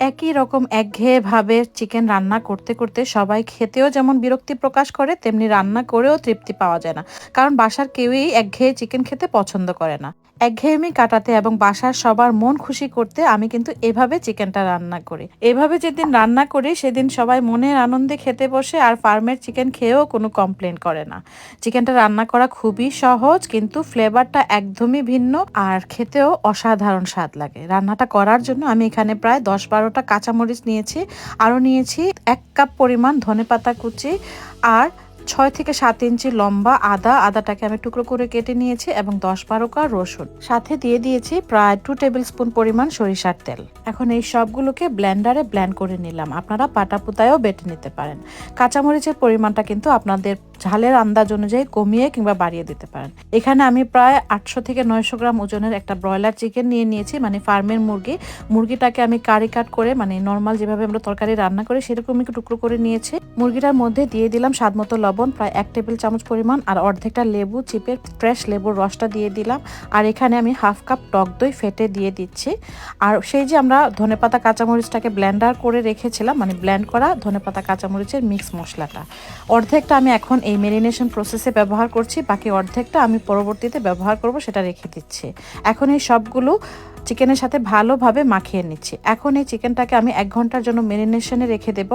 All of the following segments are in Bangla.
একই রকম একঘেয়ে ভাবে চিকেন রান্না করতে করতে সবাই খেতেও যেমন বিরক্তি প্রকাশ করে, তেমনি রান্না করেও তৃপ্তি পাওয়া যায় না। কারণ বাসার কেউই একঘেয়ে চিকেন খেতে পছন্দ করে না। একঘেয়েমি কাটাতে এবং বাসার সবার মন খুশি করতে আমি কিন্তু এভাবে চিকেনটা রান্না করি। এভাবে যেদিন রান্না করি, সেদিন সবাই মনের আনন্দে খেতে বসে আর ফার্মের চিকেন খেয়েও কোনো কমপ্লেন করে না। চিকেনটা রান্না করা খুবই সহজ, কিন্তু ফ্লেভারটা একদমই ভিন্ন আর খেতেও অসাধারণ স্বাদ লাগে। রান্নাটা করার জন্য আমি এখানে প্রায় দশ বারোটা কাঁচামরিচ নিয়েছি। আরও নিয়েছি এক কাপ পরিমাণ ধনেপাতা কুচি আর ছয় থেকে সাত ইঞ্চি লম্বা আদা, আদাটাকে আমি টুকরো করে কেটে নিয়েছি এবং দশ বারো কা রসুন। সাথে দিয়ে দিয়েছি প্রায় টু টেবিল স্পুন পরিমাণ সরিষার তেল। এখন এই সবগুলোকে ব্লেন্ডারে ব্লেন্ড করে নিলাম। আপনারা পাটা পুতায়ও বেটে নিতে পারেন। কাঁচামরিচের পরিমাণটা কিন্তু আপনাদের ঝালের আন্দাজ অনুযায়ী কমিয়ে কিংবা বাড়িয়ে দিতে পারেন। এখানে আমি প্রায় আটশো থেকে নয়শো গ্রাম ওজনের একটা ব্রয়লার চিকেন নিয়ে নিয়েছি মানে ফার্মের মুরগি। মুরগিটাকে আমি কারি কাট করে মানে নর্মাল যেভাবে আমরা তরকারি রান্না করি, সেরকমই টুকরো করে নিয়েছি। মুরগিটার মধ্যে দিয়ে দিলাম স্বাদ মতো লবণ। প্রায় এক টেবিল চামচ পরিমাণ, আর অর্ধেকটা লেবু চিপের ফ্রেশ লেবুর রসটা দিয়ে দিলাম। আর এখানে আমি হাফ কাপ টক দই ফেটে দিয়ে দিচ্ছি। আর সেই যে আমরা ধনেপাতা কাঁচামরিচটাকে ব্লেন্ডার করে রেখেছিলাম মানে ব্লেন্ড করা ধনেপাতা কাঁচামরিচের মিক্স মশলাটা। অর্ধেকটা আমি এখন এই মেরিনেশন প্রসেসে ব্যবহার করছি, বাকি অর্ধেকটা আমি পরবর্তীতে ব্যবহার করব, সেটা রেখে দিচ্ছি। এখন এই সবগুলো চিকেনের সাথে ভালোভাবে মাখিয়ে নিচ্ছি। এখন এই চিকেনটাকে আমি এক ঘণ্টার জন্য মেরিনেশনে রেখে দেব।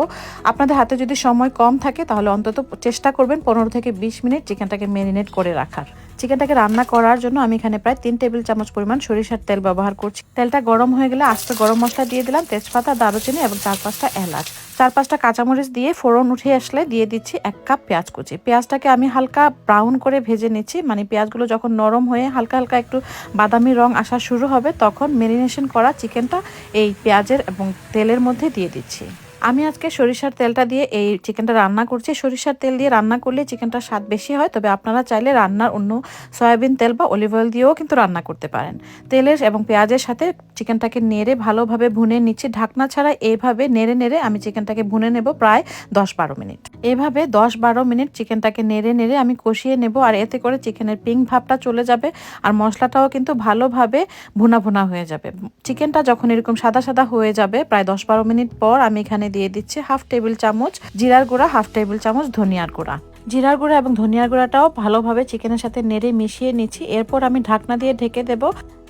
আপনাদের হাতে যদি সময় কম থাকে, তাহলে অন্তত চেষ্টা করবেন পনেরো থেকে বিশ মিনিট চিকেনটাকে মেরিনেট করে রাখার। চিকেনটাকে রান্না করার জন্য আমি এখানে প্রায় তিন টেবিল চামচ পরিমাণ সরিষার তেল ব্যবহার করছি। তেলটা গরম হয়ে গেলে আস্ত গরম মশলা দিয়ে দিলাম তেজপাতা, দারুচিনি এবং চার পাঁচটা এলাচ। চার পাঁচটা কাঁচামরিচ দিয়ে ফোড়ন উঠে আসলে দিয়ে দিচ্ছি এক কাপ পেঁয়াজ কুচি। পেঁয়াজটাকে আমি হালকা ব্রাউন করে ভেজে নিচ্ছি মানে পেঁয়াজগুলো যখন নরম হয়ে হালকা হালকা একটু বাদামি রং আসা শুরু হবে, তখন মেরিনেশন করা চিকেনটা এই পেঁয়াজের এবং তেলের মধ্যে দিয়ে দিচ্ছি। আমি আজকে সরিষার তেলটা দিয়ে এই চিকেনটা রান্না করছি। সরিষার তেল দিয়ে রান্না করলে চিকেনটা স্বাদ বেশি হয়, তবে আপনারা চাইলে রান্নার অন্য সয়াবিন তেল বা অলিভ অয়েল দিয়েও কিন্তু রান্না করতে পারেন। তেলের এবং পেঁয়াজের সাথে চিকেনটাকে নেড়ে ভালোভাবে ভুনে নিচ্ছি। ঢাকনা ছাড়া এইভাবে নেড়ে নেড়ে আমি চিকেনটাকে ভুনে নেব প্রায় দশ বারো মিনিট। এভাবে দশ বারো মিনিট চিকেনটাকে নেড়ে নেড়ে আমি কষিয়ে নেব আর এতে করে চিকেনের পিঙ্ক ভাবটা চলে যাবে আর মশলাটাও কিন্তু ভালোভাবে ভুনা ভুনা হয়ে যাবে। চিকেনটা যখন এরকম সাদা সাদা হয়ে যাবে, প্রায় দশ বারো মিনিট পর আমি এখানে দিয়ে দিচ্ছি হাফ টেবিল চামচ জিরার গুঁড়া, হাফ টেবিল চামচ ধনিয়ার গুঁড়া। জিরার গুঁড়া এবং ধনিয়ার গুঁড়াটাও ভালোভাবে চিকেনের সাথে নেড়ে মিশিয়ে নিচ্ছি। এরপর আমি ঢাকনা দিয়ে ঢেকে দেব।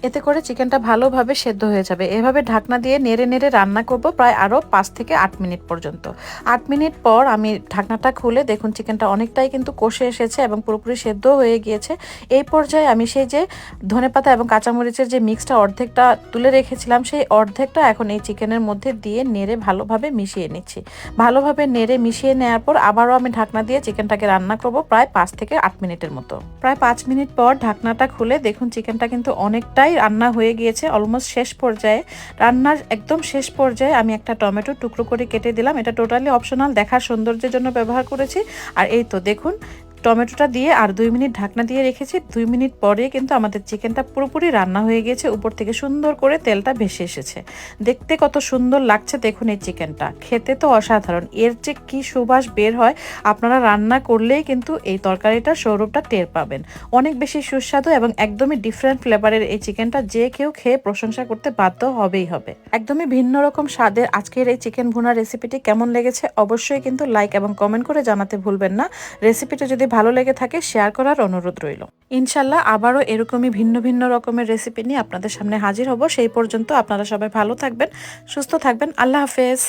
এতে করে চিকেনটা ভালোভাবে সেদ্ধ হয়ে যাবে। এভাবে ঢাকনা দিয়ে নেড়ে নেড়ে রান্না করব প্রায় আরও পাঁচ থেকে আট মিনিট পর্যন্ত। আট মিনিট পর আমি ঢাকনাটা খুলে দেখুন চিকেনটা অনেকটাই কিন্তু কষে এসেছে এবং পুরোপুরি সেদ্ধ হয়ে গিয়েছে। এই পর্যায়ে আমি সেই যে ধনেপাতা এবং কাঁচামরিচের যে মিক্সটা অর্ধেকটা তুলে রেখেছিলাম, সেই অর্ধেকটা এখন এই চিকেনের মধ্যে দিয়ে নেড়ে ভালোভাবে মিশিয়ে নিচ্ছি। ভালোভাবে নেড়ে মিশিয়ে নেওয়ার পর আবারও আমি ঢাকনা দিয়ে চিকেনটাকে রান্না করব প্রায় পাঁচ থেকে আট মিনিটের মতো। প্রায় পাঁচ মিনিট পর ঢাকনাটা খুলে দেখুন চিকেনটা কিন্তু অনেকটাই রান্না হয়ে গিয়েছে অলমোস্ট শেষ পর্যায়ে। রান্নার একদম শেষ পর্যায়ে আমি একটা টমেটো টুকরো করে কেটে দিলাম। এটা টোটালি অপশনাল দেখার সৌন্দর্যের জন্য ব্যবহার করেছি। আর এই তো দেখুন টমেটোটা দিয়ে আর দুই মিনিট ঢাকনা দিয়ে রেখেছি। দুই মিনিট পরে কিন্তু আমাদের চিকেনটা পুরোপুরি রান্না হয়ে গিয়েছে উপর থেকে সুন্দর করে তেলটা ভেসে এসেছে। দেখতে কত সুন্দর লাগছে দেখুন এই চিকেনটা। খেতে তো অসাধারণ। এর যে কি সুবাস বের হয়, আপনারা রান্না করলেই কিন্তু এই তরকারিটার সৌরভটা টের পাবেন। অনেক বেশি সুস্বাদু এবং একদমই ডিফারেন্ট ফ্লেভারের এই চিকেনটা যে কেউ খেয়ে প্রশংসা করতে বাধ্য হবেই হবে। একদমই ভিন্ন রকম স্বাদের আজকের এই চিকেন ভুনা রেসিপিটি কেমন লেগেছে অবশ্যই কিন্তু লাইক এবং কমেন্ট করে জানাতে ভুলবেন না। রেসিপিটা যদি ভালো লেগে থাকে শেয়ার করার অনুরোধ রইল। ইনশাল্লাহ আবারও এরকমই ভিন্ন ভিন্ন রকমের রেসিপি নিয়ে আপনাদের সামনে হাজির হব। সেই পর্যন্ত আপনারা সবাই ভালো থাকবেন, সুস্থ থাকবেন। আল্লাহ হাফেজ।